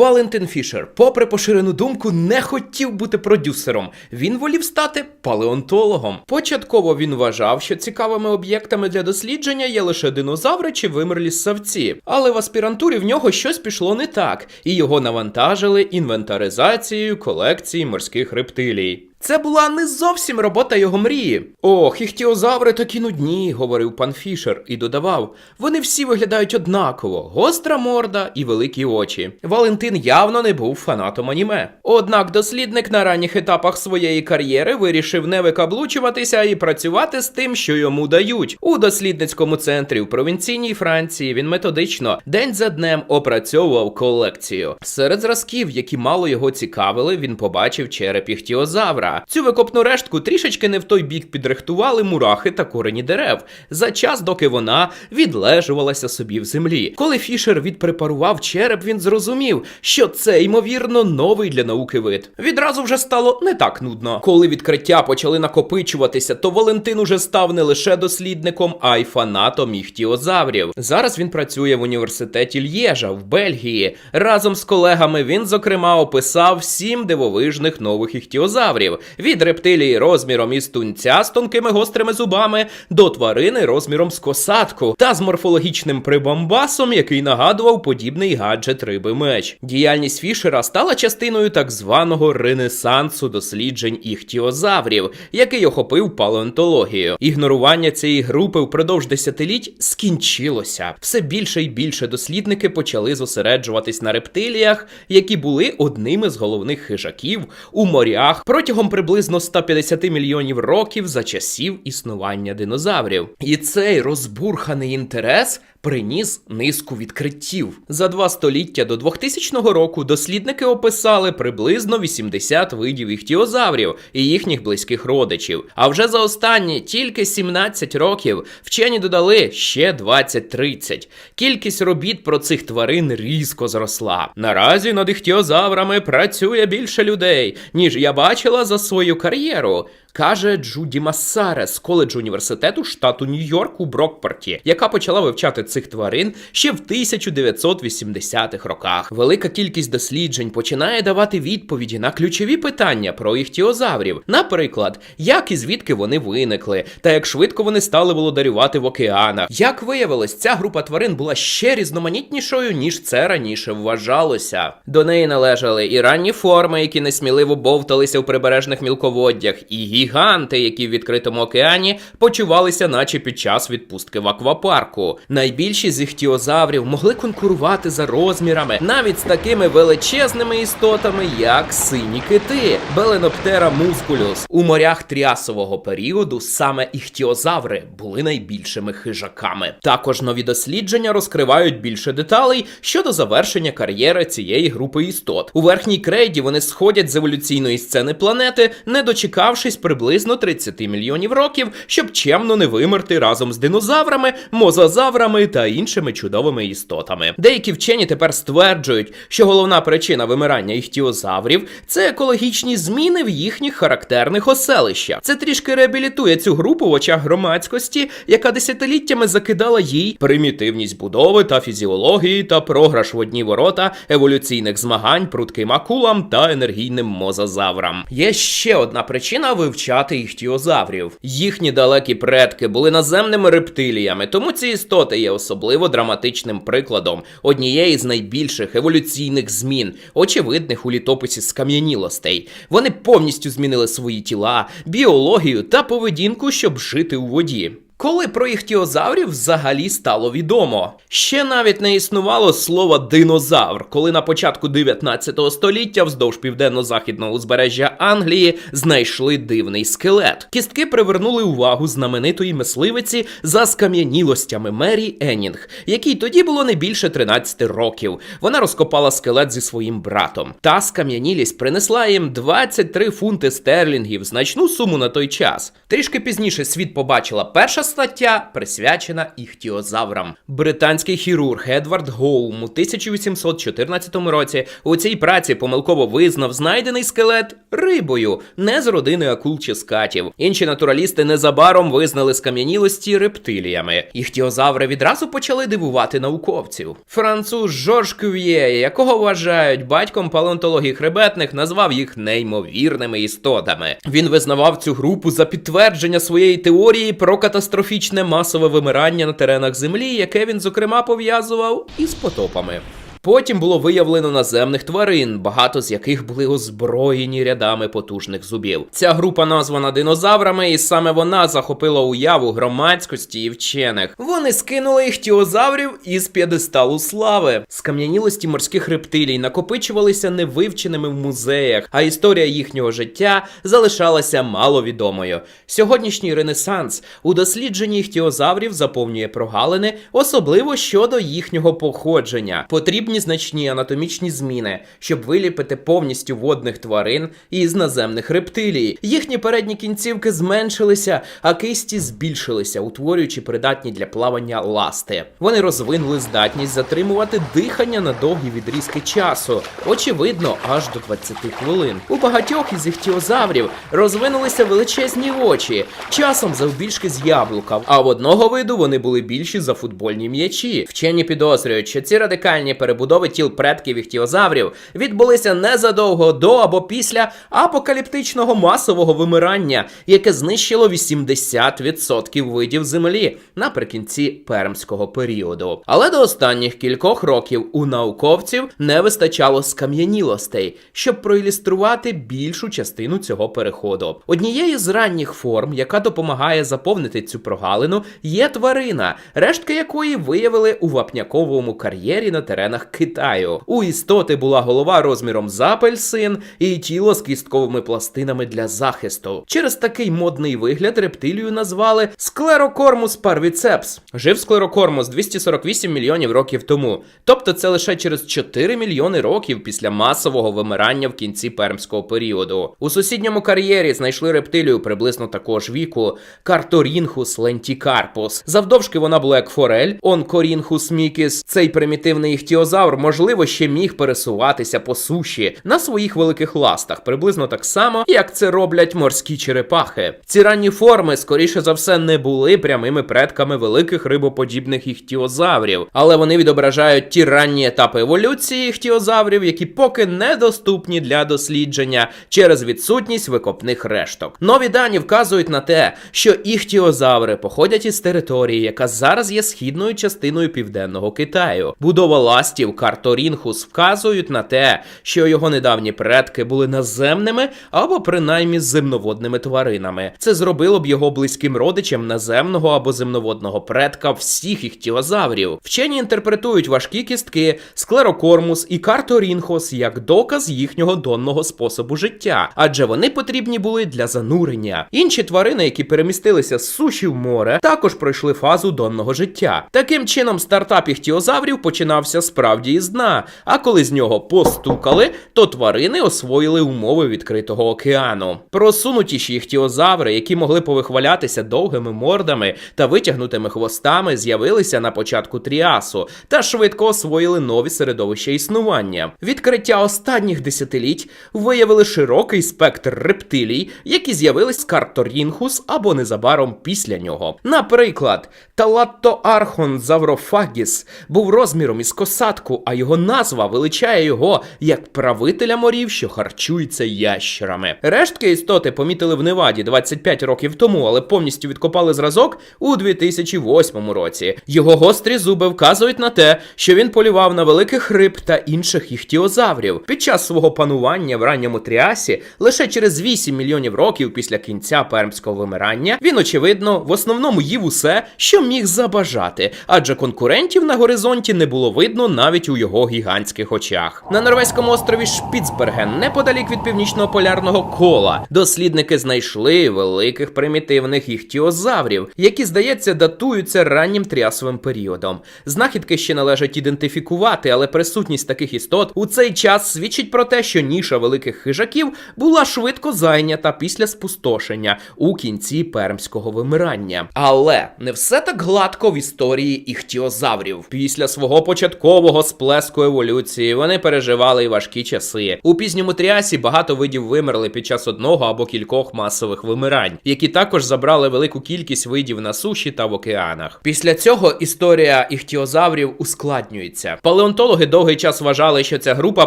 Валентин Фішер, попри поширену думку, не хотів бути продюсером. Він волів стати палеонтологом. Початково він вважав, що цікавими об'єктами для дослідження є лише динозаври чи вимерлі ссавці. Але в аспірантурі в нього щось пішло не так, і його навантажили інвентаризацією колекції морських рептилій. Це була не зовсім робота його мрії. Ох, іхтіозаври такі нудні, говорив пан Фішер і додавав. Вони всі виглядають однаково: гостра морда і великі очі. Валентин явно не був фанатом аніме. Однак дослідник на ранніх етапах своєї кар'єри вирішив не викаблучуватися і працювати з тим, що йому дають. У дослідницькому центрі в провінційній Франції він методично день за днем опрацьовував колекцію. Серед зразків, які мало його цікавили, він побачив череп іхтіозавра. Цю викопну рештку трішечки не в той бік підрихтували мурахи та корені дерев за час, доки вона відлежувалася собі в землі. Коли Фішер відпрепарував череп, він зрозумів, що це ймовірно новий для науки вид. Відразу вже стало не так нудно. Коли відкриття почали накопичуватися, то Валентин уже став не лише дослідником, а й фанатом іхтіозаврів. Зараз він працює в університеті Л'єжа в Бельгії. Разом з колегами він, зокрема, описав сім дивовижних нових іхтіозаврів від рептилії розміром із тунця з тонкими гострими зубами до тварини розміром з косатку та з морфологічним прибамбасом, який нагадував подібний гаджет риби меч. Діяльність Фішера стала частиною так званого ренесансу досліджень іхтіозаврів, який охопив палеонтологію. Ігнорування цієї групи впродовж десятиліть скінчилося. Все більше і більше дослідники почали зосереджуватись на рептиліях, які були одними з головних хижаків у морях протягом приблизно 150 мільйонів років за часів існування динозаврів. І цей розбурханий інтерес приніс низку відкриттів. За два століття до 2000 року дослідники описали приблизно 80 видів іхтіозаврів і їхніх близьких родичів. А вже за останні тільки 17 років вчені додали ще 20-30. Кількість робіт про цих тварин різко зросла. Наразі над іхтіозаврами працює більше людей, ніж я бачила за свою кар'єру. Каже Джуді Массаре з коледжу університету штату Нью-Йорк у Брокпорті, яка почала вивчати цих тварин ще в 1980-х роках. Велика кількість досліджень починає давати відповіді на ключові питання про іхтіозаврів. Наприклад, як і звідки вони виникли, та як швидко вони стали володарювати в океанах. Як виявилось, ця група тварин була ще різноманітнішою, ніж це раніше вважалося. До неї належали і ранні форми, які несміливо бовталися в прибережних мілководдях, і гіганти, які в відкритому океані почувалися, наче під час відпустки в аквапарку. Найбільші з іхтіозаврів могли конкурувати за розмірами навіть з такими величезними істотами, як сині кити, Беленоптера мускулюс. У морях тріасового періоду саме іхтіозаври були найбільшими хижаками. Також нові дослідження розкривають більше деталей щодо завершення кар'єри цієї групи істот. У верхній крейді вони сходять з еволюційної сцени планети, не дочекавшись приблизно 30 мільйонів років, щоб чемно не вимерти разом з динозаврами, мозазаврами та іншими чудовими істотами. Деякі вчені тепер стверджують, що головна причина вимирання іхтіозаврів це екологічні зміни в їхніх характерних оселищах. Це трішки реабілітує цю групу в очах громадськості, яка десятиліттями закидала їй примітивність будови та фізіології та програш в одні ворота еволюційних змагань прудким акулам та енергійним мозазаврам. Є ще одна причина вивчати іхтіозаврів. Їхні далекі предки були наземними рептиліями, тому ці істоти є особливо драматичним прикладом однієї з найбільших еволюційних змін, очевидних у літописі скам'янілостей. Вони повністю змінили свої тіла, біологію та поведінку, щоб жити у воді. Коли про іхтіозаврів взагалі стало відомо, ще навіть не існувало слова динозавр, коли на початку 19 століття вздовж південно-західного узбережжя Англії знайшли дивний скелет. Кістки привернули увагу знаменитої мисливиці за скам'янілостями Мері Енінг, якій тоді було не більше 13 років. Вона розкопала скелет зі своїм братом. Та скам'янілість принесла їм 23 фунти стерлінгів, значну суму на той час. Трішки пізніше світ побачила перша стаття, присвячена іхтіозаврам. Британський хірург Едвард Гоум у 1814 році у цій праці помилково визнав знайдений скелет рибою, не з родини акул чи скатів. Інші натуралісти незабаром визнали скам'янілості рептиліями. Іхтіозаври відразу почали дивувати науковців. Француз Жорж Кюв'є, якого вважають батьком палеонтології хребетних, назвав їх неймовірними істотами. Він визнавав цю групу за підтвердження своєї теорії про катастрофічне масове вимирання на теренах Землі, яке він зокрема пов'язував із потопами. Потім було виявлено наземних тварин, багато з яких були озброєні рядами потужних зубів. Ця група названа динозаврами, і саме вона захопила уяву громадськості і вчених. Вони скинули іхтіозаврів із п'єдесталу слави. Скам'янілості морських рептилій накопичувалися невивченими в музеях, а історія їхнього життя залишалася маловідомою. Сьогоднішній ренесанс у дослідженні іхтіозаврів заповнює прогалини, особливо щодо їхнього походження. Потрібні значні анатомічні зміни, щоб виліпити повністю водних тварин із наземних рептилій. Їхні передні кінцівки зменшилися, а кисті збільшилися, утворюючи придатні для плавання ласти. Вони розвинули здатність затримувати дихання на довгі відрізки часу, очевидно, аж до 20 хвилин. У багатьох із іхтіозаврів розвинулися величезні очі, часом завбільшки з яблука, а в одного виду вони були більші за футбольні м'ячі. Вчені підозрюють, що ці радикальні перебудови тіл предків іхтіозаврів відбулися незадовго до або після апокаліптичного масового вимирання, яке знищило 80% видів землі наприкінці пермського періоду. Але до останніх кількох років у науковців не вистачало скам'янілостей, щоб проілюструвати більшу частину цього переходу. Однією з ранніх форм, яка допомагає заповнити цю прогалину, є тварина, рештки якої виявили у вапняковому кар'єрі на теренах Китаю. У істоти була голова розміром з апельсин і тіло з кістковими пластинами для захисту. Через такий модний вигляд рептилію назвали склерокормус парвіцепс. Жив склерокормус 248 мільйонів років тому. Тобто це лише через 4 мільйони років після масового вимирання в кінці пермського періоду. У сусідньому кар'єрі знайшли рептилію приблизно такого ж віку Карторінхус лентікарпус. Завдовжки вона була як форель, онкорінхус мікіс. Цей примітивний іхтіозавр, можливо, ще міг пересуватися по суші на своїх великих ластах, приблизно так само, як це роблять морські черепахи. Ці ранні форми, скоріше за все, не були прямими предками великих рибоподібних іхтіозаврів, але вони відображають ті ранні етапи еволюції іхтіозаврів, які поки недоступні для дослідження через відсутність викопних решток. Нові дані вказують на те, що іхтіозаври походять із території, яка зараз є східною частиною південного Китаю. Будова ластів Карторінхус вказують на те, що його недавні предки були наземними або принаймні земноводними тваринами. Це зробило б його близьким родичем наземного або земноводного предка всіх іхтіозаврів. Вчені інтерпретують важкі кістки, склерокормус і карторінхос як доказ їхнього донного способу життя, адже вони потрібні були для занурення. Інші тварини, які перемістилися з суші в море, також пройшли фазу донного життя. Таким чином, стартап іхтіозаврів починався справді із дна. А коли з нього постукали, то тварини освоїли умови відкритого океану. Просунутіші іхтіозаври, які могли повихвалятися довгими мордами та витягнутими хвостами, з'явилися на початку тріасу та швидко освоїли нові середовища існування. Відкриття останніх десятиліть виявили широкий спектр рептилій, які з'явились з Карторінхус або незабаром після нього. Наприклад, Талаттоархон заврофагіс був розміром із косатку, а його назва величає його як правителя морів, що харчується ящерами. Рештки істоти помітили в Неваді 25 років тому, але повністю відкопали зразок у 2008 році. Його гострі зуби вказують на те, що він полював на великих риб та інших іхтіозаврів. Під час свого панування в ранньому тріасі, лише через 8 мільйонів років після кінця пермського вимирання, він, очевидно, в основному їв усе, що міг забажати, адже конкурентів на горизонті не було видно навіть у його гігантських очах. На норвезькому острові Шпіцберген, неподалік від північного полярного кола, дослідники знайшли великих примітивних іхтіозаврів, які, здається, датуються раннім тріасовим періодом. Знахідки ще належать ідентифікувати, але присутність таких істот у цей час свідчить про те, що ніша великих хижаків була швидко зайнята після спустошення у кінці пермського вимирання. Але не все так гладко в історії іхтіозаврів. Після свого початкового свого сплеску еволюції. Вони переживали й важкі часи. У пізньому тріасі багато видів вимерли під час одного або кількох масових вимирань, які також забрали велику кількість видів на суші та в океанах. Після цього історія іхтіозаврів ускладнюється. Палеонтологи довгий час вважали, що ця група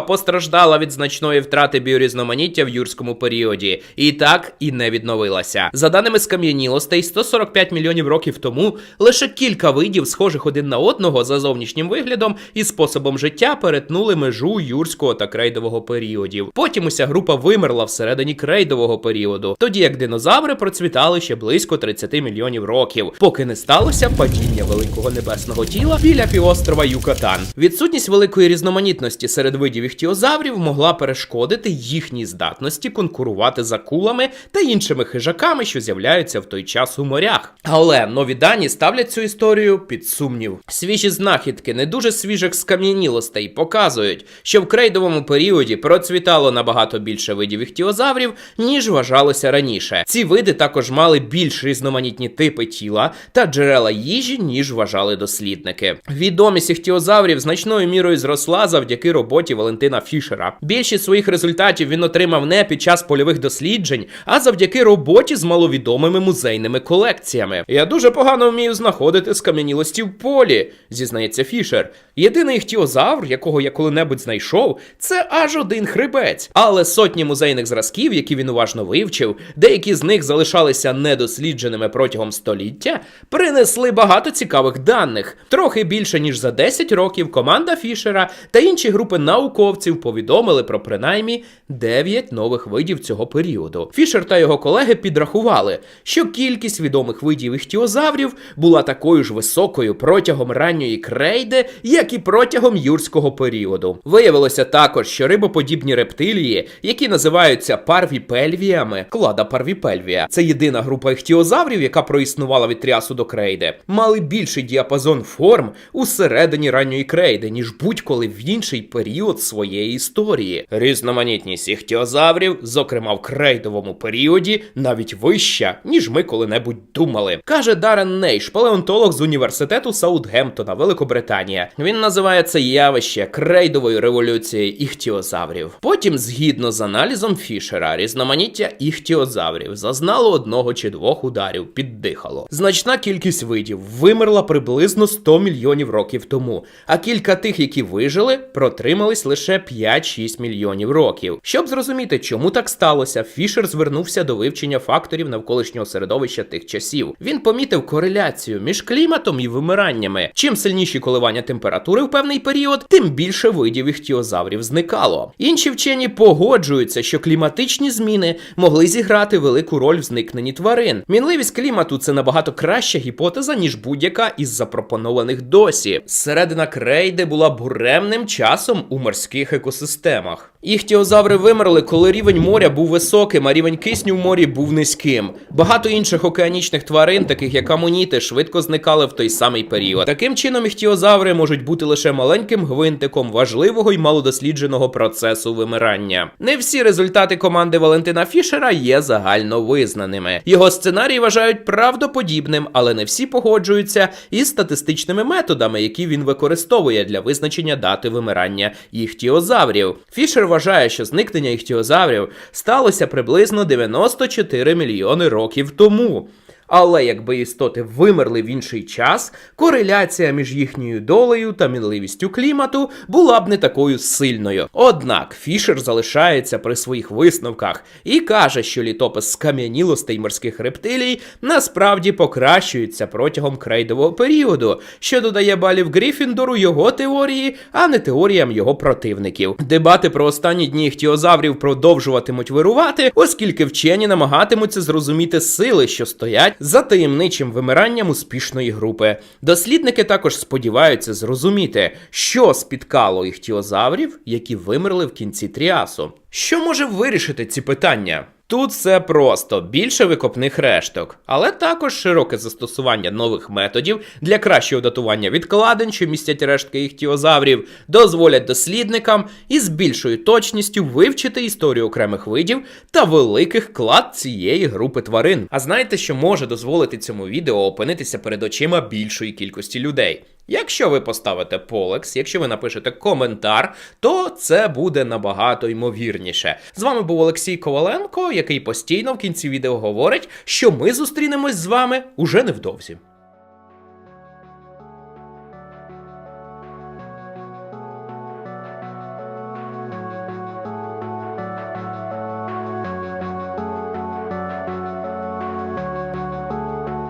постраждала від значної втрати біорізноманіття в юрському періоді, і так і не відновилася. За даними скам'янілостей, 145 мільйонів років тому лише кілька видів, схожих один на одного за зовнішнім виглядом і способом життя, перетнули межу юрського та крейдового періодів. Потім уся група вимерла всередині крейдового періоду, тоді як динозаври процвітали ще близько 30 мільйонів років, поки не сталося падіння великого небесного тіла біля півострова Юкатан. Відсутність великої різноманітності серед видів іхтіозаврів могла перешкодити їхній здатності конкурувати з акулами та іншими хижаками, що з'являються в той час у морях. Але нові дані ставлять цю історію під сумнів. Свіжі знахідки не дуже свіжих скам'янілостей показують, що в крейдовому періоді процвітало набагато більше видів іхтіозаврів, ніж вважалося раніше. Ці види також мали більш різноманітні типи тіла та джерела їжі, ніж вважали дослідники. Відомість іхтіозаврів значною мірою зросла завдяки роботі Валентина Фішера. Більшість своїх результатів він отримав не під час польових досліджень, а завдяки роботі з маловідомими музейними колекціями. Я дуже погано вмію знаходити скам'янілості в полі, зізнається Фішер. Єдиний іхтіозавр, якого я коли-небудь знайшов, це аж один хребець. Але сотні музейних зразків, які він уважно вивчив, деякі з них залишалися недослідженими протягом століття, принесли багато цікавих даних. Трохи більше ніж за 10 років команда Фішера та інші групи науковців повідомили про принаймні 9 нових видів цього періоду. Фішер та його колеги підрахували, що кількість відомих видів іхтіозаврів була такою ж високою протягом ранньої крейди, як і протягом юрського періоду. Виявилося також, що рибоподібні рептилії, які називаються парвіпельвіями, клада парвіпельвія, це єдина група іхтіозаврів, яка проіснувала від тріасу до крейди, мали більший діапазон форм у середині ранньої крейди, ніж будь-коли в інший період своєї історії. Різноманітність іхтіозаврів, зокрема в крейдовому періоді, навіть вища, ніж ми коли-небудь думали, каже Дарен Нейш, палеонтолог з університету Саутгемптона, Великобританія. Він називає це явище крейдовою революцією іхтіозаврів. Потім, згідно з аналізом Фішера, різноманіття іхтіозаврів зазнало одного чи двох ударів, піддихало. Значна кількість видів вимерла приблизно 100 мільйонів років тому, а кілька тих, які вижили, протримались лише 5-6 мільйонів років. Щоб зрозуміти, чому так сталося, Фішер звернувся до вивчення факторів навколишнього середовища тих часів. Він помітив кореляцію між кліматом і вимираннями. Чим сильніші коливання температури в певний період, тим більше видів іхтіозаврів зникало. Інші вчені погоджуються, що кліматичні зміни могли зіграти велику роль в зникненні тварин. Мінливість клімату це набагато краща гіпотеза, ніж будь-яка із запропонованих досі. Середина крейди була буремним часом у морських екосистемах. Іхтіозаври вимерли, коли рівень моря був високим, а рівень кисню в морі був низьким. Багато інших океанічних тварин, таких як амоніти, швидко зникали в той самий період. Таким чином, іхтіозаври можуть бути лише маленьким гвинтиком важливого і малодослідженого процесу вимирання. Не всі результати команди Валентина Фішера є загально визнаними. Його сценарій вважають правдоподібним, але не всі погоджуються із статистичними методами, які він використовує для визначення дати вимирання іхтіозаврів. Фішер вважає, що зникнення іхтіозаврів сталося приблизно 94 мільйони років тому. Але якби істоти вимерли в інший час, кореляція між їхньою долею та мінливістю клімату була б не такою сильною. Однак Фішер залишається при своїх висновках і каже, що літопис скам'янілостей морських рептилій насправді покращується протягом крейдового періоду, що додає балів Гріфіндору його теорії, а не теоріям його противників. Дебати про останні дні іхтіозаврів продовжуватимуть вирувати, оскільки вчені намагатимуться зрозуміти сили, що стоять за таємничим вимиранням успішної групи. Дослідники також сподіваються зрозуміти, що спіткало іхтіозаврів, які вимерли в кінці тріасу. Що може вирішити ці питання? Тут все просто більше викопних решток, але також широке застосування нових методів для кращого датування відкладень, що містять рештки іхтіозаврів, дозволять дослідникам із більшою точністю вивчити історію окремих видів та великих клад цієї групи тварин. А знаєте, що може дозволити цьому відео опинитися перед очима більшої кількості людей? Якщо ви поставите Полекс, якщо ви напишете коментар, то це буде набагато ймовірніше. З вами був Олексій Коваленко, який постійно в кінці відео говорить, що ми зустрінемось з вами уже невдовзі.